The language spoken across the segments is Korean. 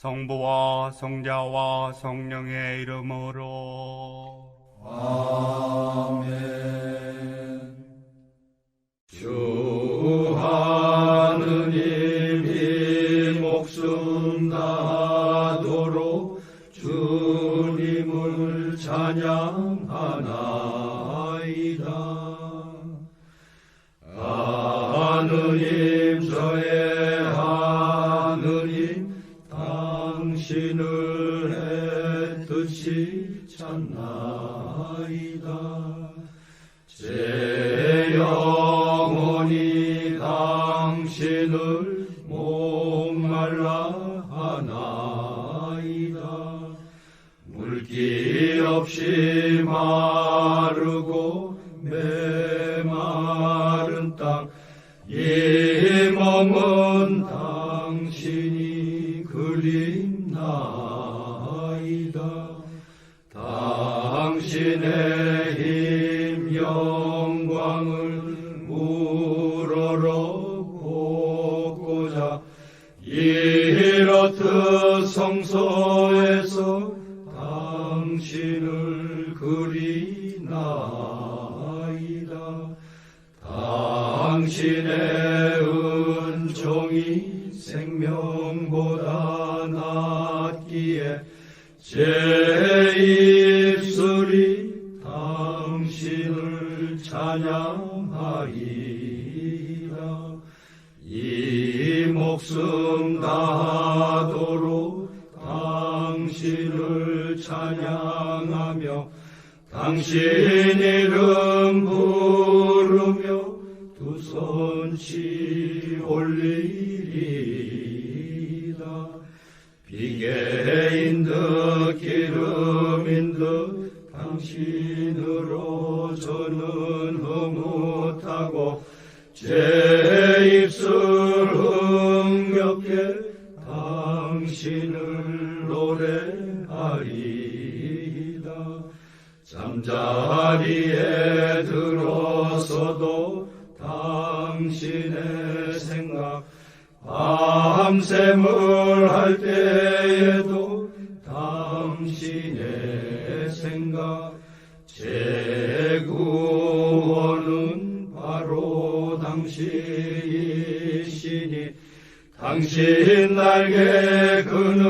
성부와 성자와 성령의 이름으로 당신을 애뜻이 찾나이다. 제 영혼이 당신을 목말라 하나이다. 물기 없이 마르고 메마른 땅, 이 몸은 이렇듯 성소에서 당신을 그리나이다. 당신의 은총이 생명보다 낫기에 제 당신 이름 부르며 두 손치 올리리다 비계인 듯 기름인 듯 당신으로 저는 흐뭇하고 제 당신 날개 그늘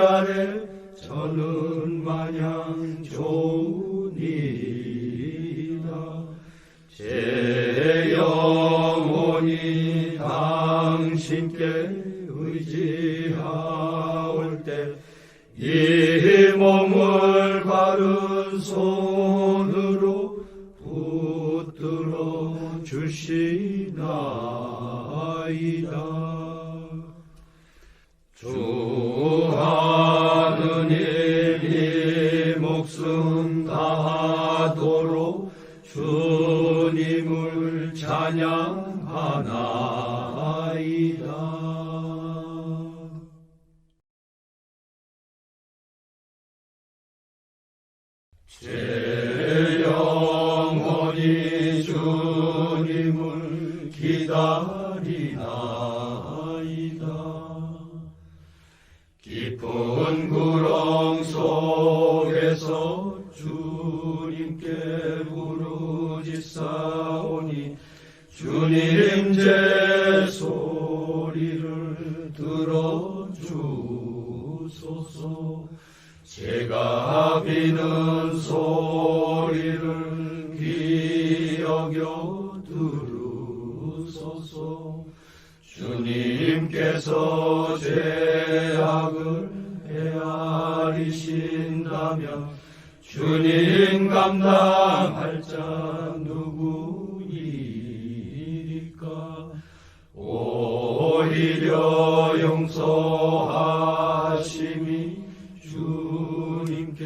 아래 저는 마냥 좋으니이다 제 영혼이 당신께 의지하올 때 이 몸을 바른 손 제 주님 제 소리를 들어주소서. 제가 비는 소리를 귀 여겨 들으소서. 주님께서 제 악을 헤아리신다면 주님 감당할 자 누구 오히려 용서하심이 주님께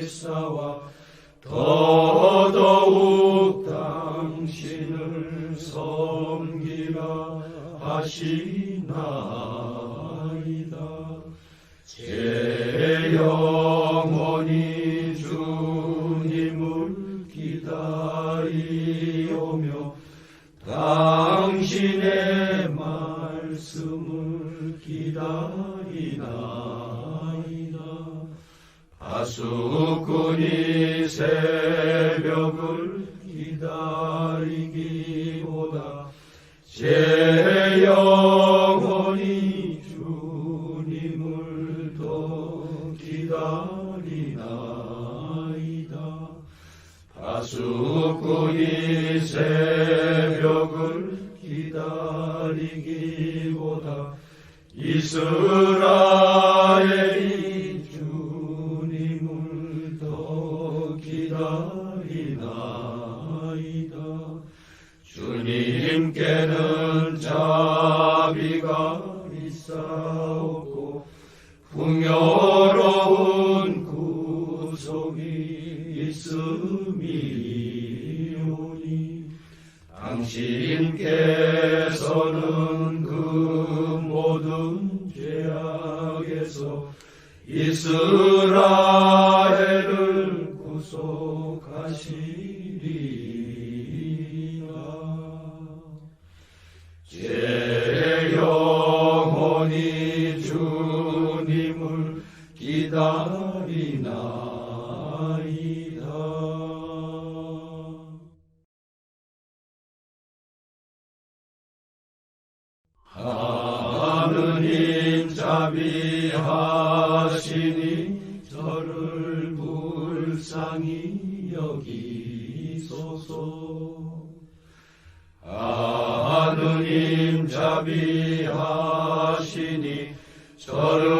있사와 더더욱 당신을 섬기라 하시나이다. 제 영혼이 주님을 기다리오며 당신의 파수꾼이 새벽을 기다리기보다 제영 기다리나이다. 주님께는 자비가 있사옵고 풍요로운 구속이 있음이오니 당신께서는 그 모든 죄악에서 이스라엘 자비하시니 저를 불쌍히 여기소서. 하느님 자비하시니 저를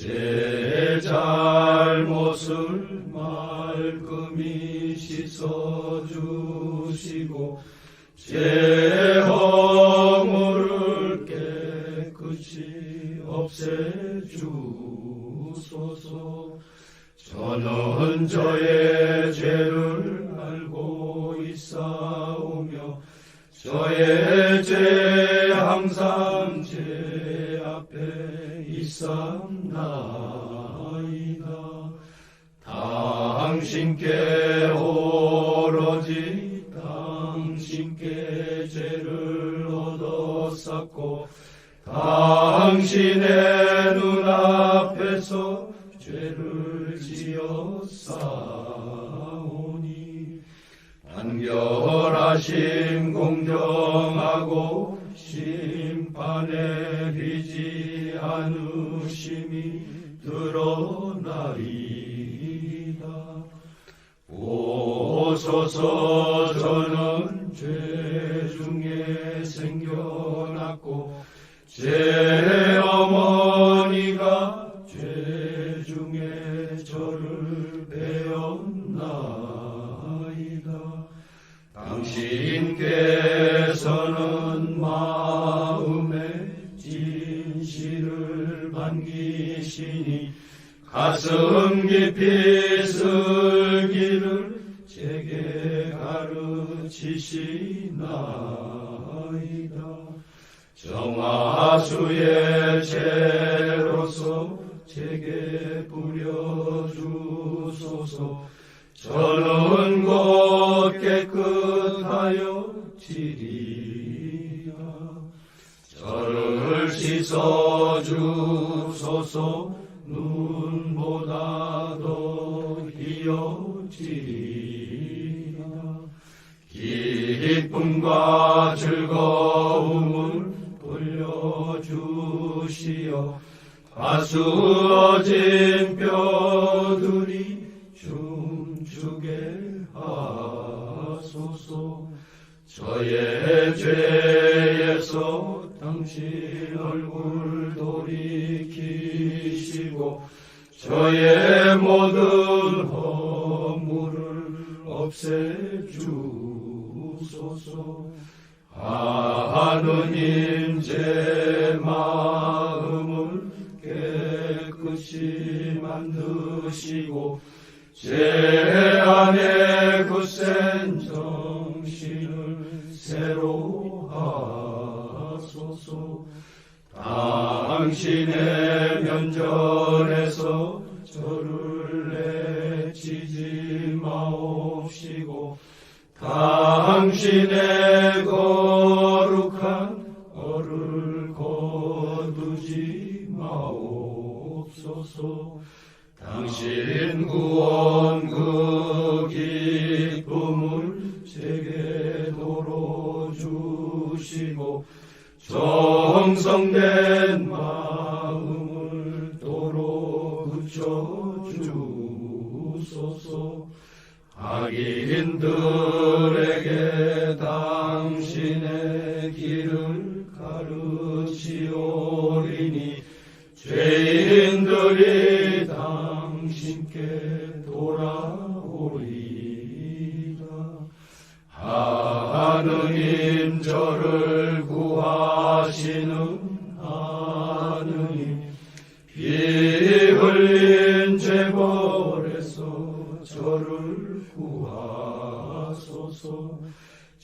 제 잘못을 말끔히 씻어주시고 제 허물을 깨끗이 없애주소서. 저는 저의 죄를 알고 있사오며 저의 오로지 당신께 죄를 얻어 쌓고 당신의 눈앞에서 죄를 지어 싸우니 단결하심 공정하고 심판에 비지 않으심이 드러나리다 오소서 저는 죄 중에 생겨났고 제 어머니가 죄 중에 저를 배웠나이다. 당신께서는 마음에 진실을 반기시니 가슴 깊이 슬기를 제게 가르치시나이다. 정화수의 죄로서 제게 뿌려주소서. 저는 곧 깨끗하여 지리라. 저를 씻어주소서 눈보다 더 희어지리라. 기쁨과 즐거움을 돌려주시어 아수어진 뼈들이 춤추게 하소서. 저의 죄에서 당신 얼굴 돌이 키시고 저의 모든 허물을 없애주소서. 하느님 제 마음을 깨끗이 만드시고 제 안에 굳센 정신을 새로 하소서 당신의 면전에서 저를 내치지 마옵시고 당신의 거룩한 얼을 거두지 마옵소서. 당신 구원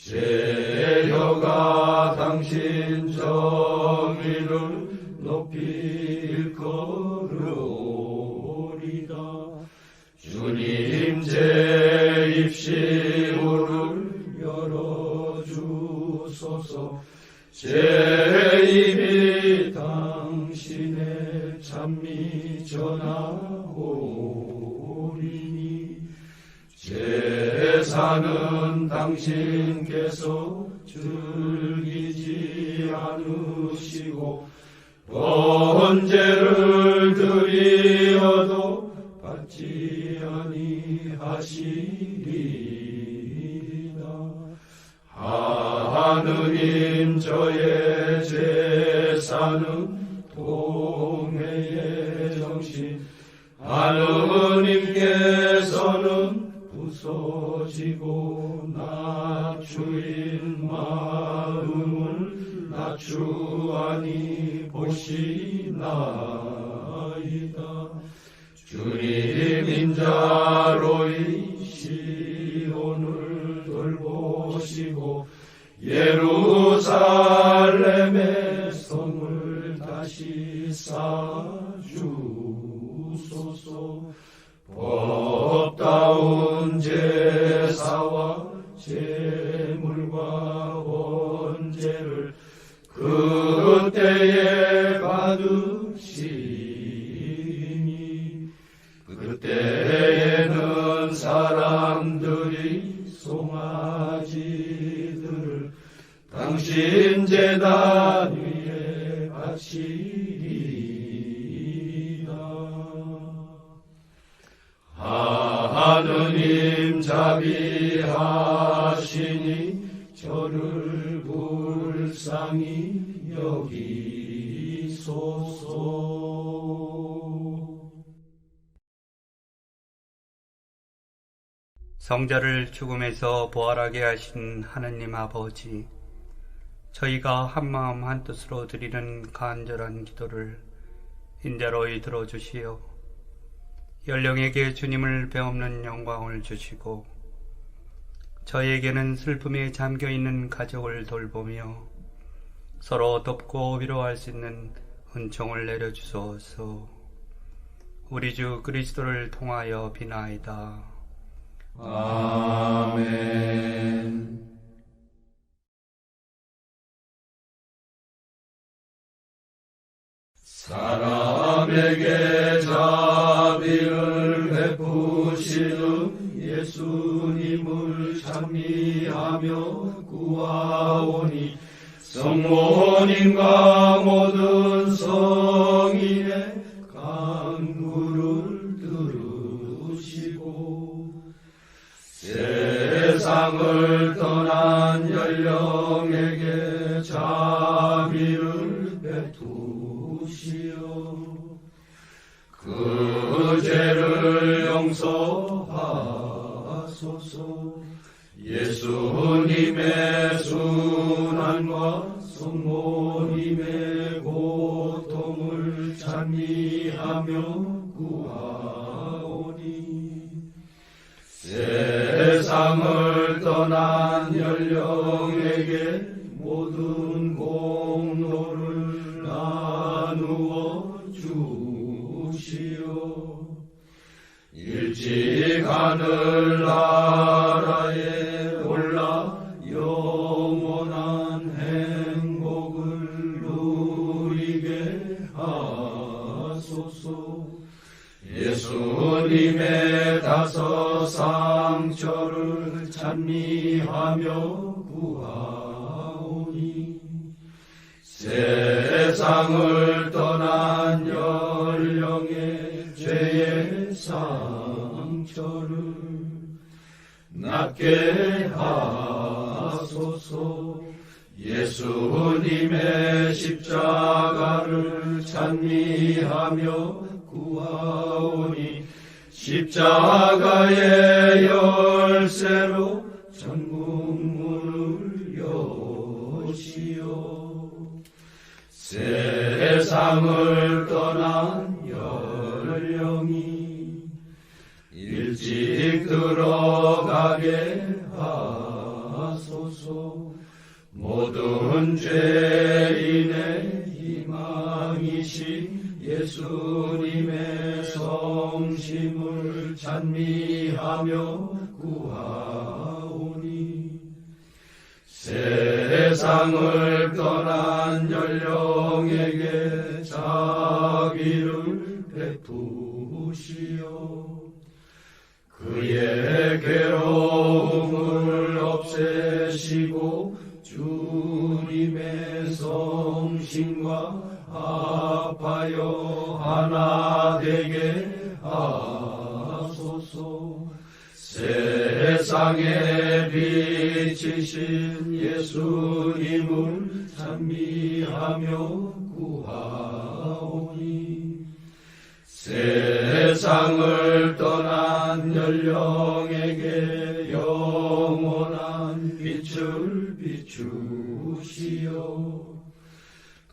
제여가 당신 정의를 높이 일거르오리다. 주님 제 입시우를 열어주소서. 제 입이 당신의 찬미 전하오리니 제사는 당신께서 즐기지 않으시고 번제를 드리어도 받지 아니하시리이다. 하느님 저의 제사는 통회의 정신. 하느님께서는 부서지고 낮추인 마음을 낮추하니 보시나이다. 주님 인자로이 시온을 돌보시고 예루살렘 제단 위에 바치리이다 하느님 자비하시니 저를 불쌍히 여기소서. 성자를 죽음에서 부활하게 하신 하느님 아버지, 저희가 한마음 한뜻으로 드리는 간절한 기도를 인자로이 들어주시어 연령에게 주님을 배없는 영광을 주시고 저희에게는 슬픔에 잠겨있는 가족을 돌보며 서로 돕고 위로할 수 있는 은총을 내려주소서 우리 주 그리스도를 통하여 비나이다. 아멘. 사람에게 자비를 베푸시는 예수님을 찬미하며 구하오니 성모님과 모든 성인의 간구를 들으시고 세상을 떠난 연령에게 용서하소서. 예수님의 순환과 성모님의 고통을 찬미하며 구하오니 세상을 떠난 연령에게 모든 공로를 나 하늘 나라에 올라 영원한 행복을 누리게 하소서. 예수님의 다섯 상처를 찬미하며 구하오니 세상을 낫게 하소서. 예수님의 십자가를 찬미하며 구하오니 십자가의 열쇠로 전국문을 여시오. 세상을 떠난 일찍 들어가게 하소서. 모든 죄인의 희망이신 예수님의 성심을 찬미하며 구하오니 세상을 떠난 연령에게 자비를 베푸시오 그의 괴로움을 없애시고 주님의 성신과 아파요 하나 되게 하소서. 세상에 비치신 예수님을 찬미하며 구하오니 세상을 떠난 연령에게 영원한 빛을 비추시오.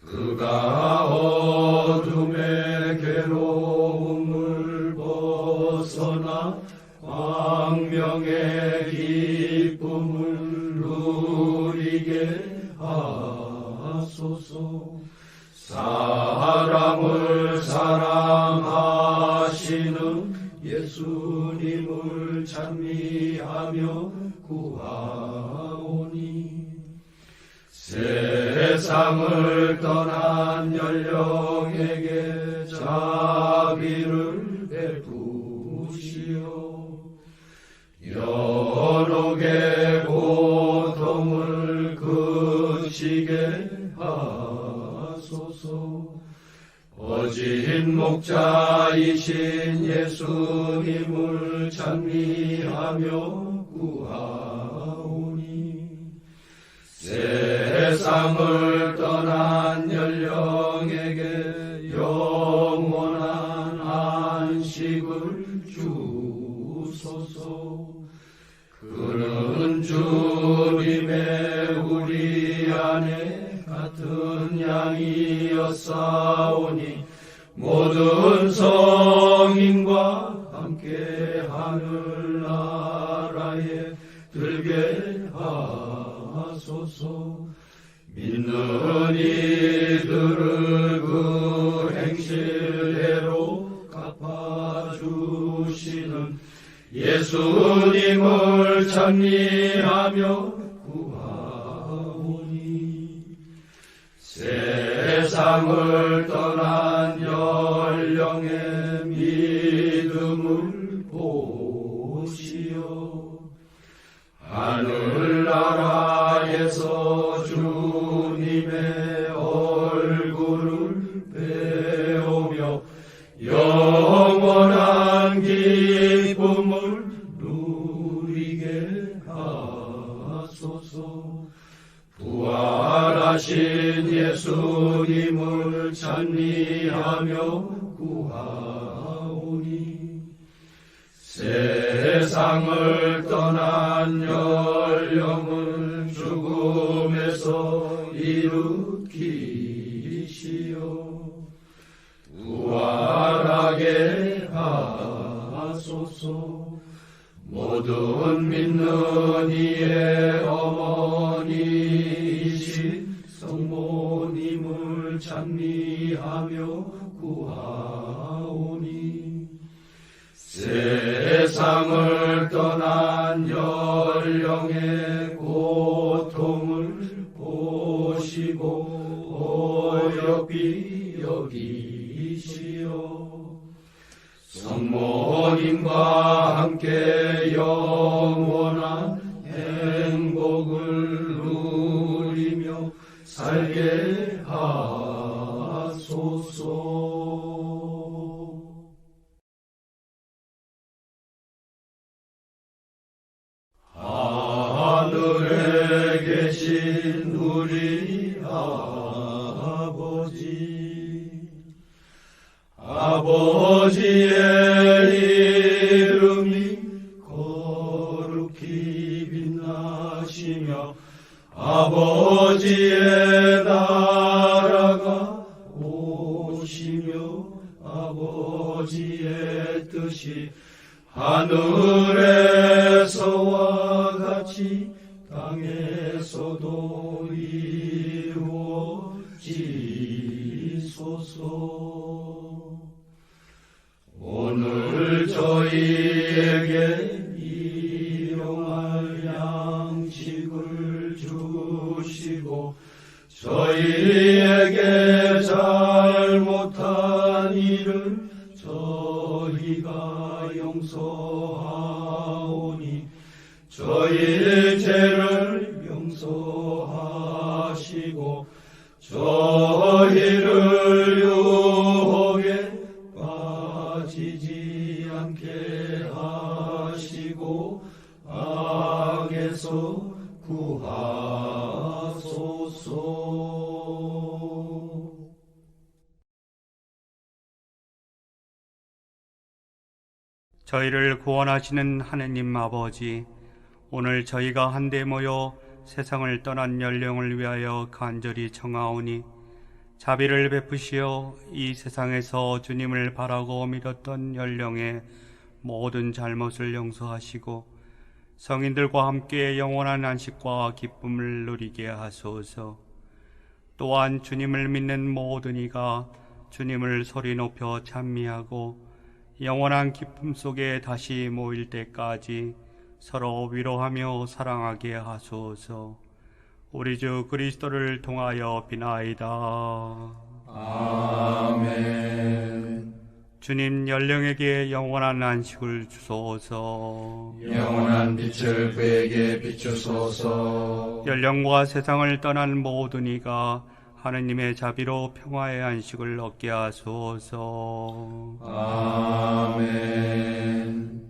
그가 어둠의 괴로움을 벗어나 광명의 기쁨을 누리게 하소서 구하오니 세상을 떠난 연령에게 자비를 베푸시오. 연옥의 고통을 그치게 하소서. 어진 목자이신 예수님을 찬미하며 구하오니 세상을 떠난 연령에게 영원한 안식을 주소서. 그는 주님의 우리 안에 같은 양이었사오니 모든 성 믿는 이들을 그 행실대로 갚아주시는 예수님을 찬미하며 구하오니 세상을 떠난 예수님을 찬미하며 구하오니 세상을 떠난 연령을 죽음에서 일으키시오. 부활하게 하소서. 모든 믿는 이의 어머니 성모님을 찬미하며 구하오니 세상을 떠난 연령의 고통을 보시고 어여삐 여기시오 성모님과 함께 영원한 행복을 누리며 살게 하소서. 하늘에 계신 우리 아버지 아버지의 이름이 거룩히 빛나시며 아버지의 하늘에서와 같이 땅에서도 저희를 유혹에 빠지지 않게 하시고 악에서 구하소서. 저희를 구원하시는 하느님 아버지, 오늘 저희가 한데 모여 세상을 떠난 연령을 위하여 간절히 청하오니 자비를 베푸시어 이 세상에서 주님을 바라고 믿었던 연령의 모든 잘못을 용서하시고 성인들과 함께 영원한 안식과 기쁨을 누리게 하소서. 또한 주님을 믿는 모든 이가 주님을 소리 높여 찬미하고 영원한 기쁨 속에 다시 모일 때까지 서로 위로하며 사랑하게 하소서. 우리 주 그리스도를 통하여 비나이다. 아멘. 주님 연령에게 영원한 안식을 주소서. 영원한 빛을 그에게 비추소서. 연령과 세상을 떠난 모든 이가 하느님의 자비로 평화의 안식을 얻게 하소서. 아멘.